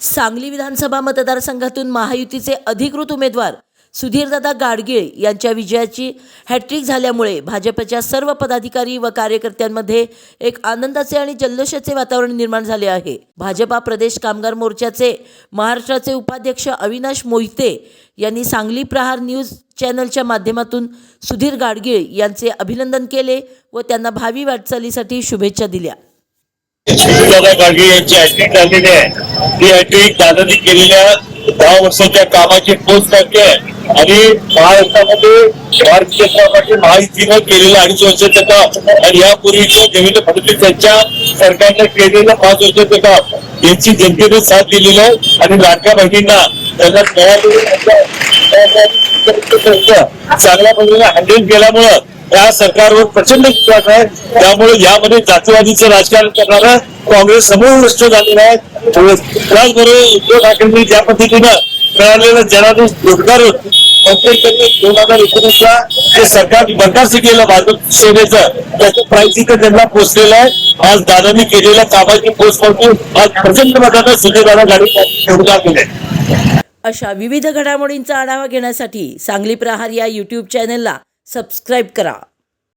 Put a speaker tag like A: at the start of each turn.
A: सांगली विधानसभा मतदारसंघातून महायुतीचे अधिकृत उमेदवार सुधीरदादा गाडगीळ यांच्या विजयाची हॅट्रिक झाल्यामुळे भाजपच्या सर्व पदाधिकारी व कार्यकर्त्यांमध्ये एक आनंदाचे आणि जल्लोषाचे वातावरण निर्माण झाले आहे. भाजपा प्रदेश कामगार मोर्चाचे महाराष्ट्राचे उपाध्यक्ष अविनाश मोहिते यांनी सांगली प्रहार न्यूज चॅनलच्या माध्यमातून सुधीर गाडगीळ यांचे अभिनंदन केले व त्यांना भावी वाटचालीसाठी शुभेच्छा दिल्या.
B: दादा गाडगे यांची हॅट्रिक झालेली आहे. ती हॅट्रिक दादानी केलेल्या दहा वर्षाच्या कामाची पोच करते आणि महाराष्ट्रामध्ये भारतीय जनता पार्टी महायुतीनं केलेलं अडीच वर्षाचं काम आणि यापूर्वीचं देवेंद्र फडणवीस यांच्या सरकारनं केलेलं पाच वर्षाचं काम यांची जनतेने साथ दिलेलं आहे आणि लाडक्या बहिणींना त्यांना चांगल्या पद्धतीने हँडल केल्यामुळं या सरकारवर प्रचंड विश्वास आहे. त्यामुळे यामध्ये जातीवादीचं राजकारण करणारा काँग्रेस समोर नष्ट झालेला आहे. त्याचबरोबर उद्धव ठाकरेंनी ज्या पद्धतीनं मिळालेलं जनादेश रोजगार त्यांनी दोन हजार एकोणीसला जे सरकार बरखास्त केलं भाजप सेनेचं त्याचं प्राईस इथं त्यांना पोचलेलं आहे. आज दादांनी केलेल्या कामाची पोस्ट म्हणून आज प्रचंड मतानं सुजयदादा गाडी योगदान
A: अशा विविध घडामोडींचा आढावा घेण्यासाठी सांगली प्रहार या यूट्यूब चॅनेलला सबस्क्राईब करा.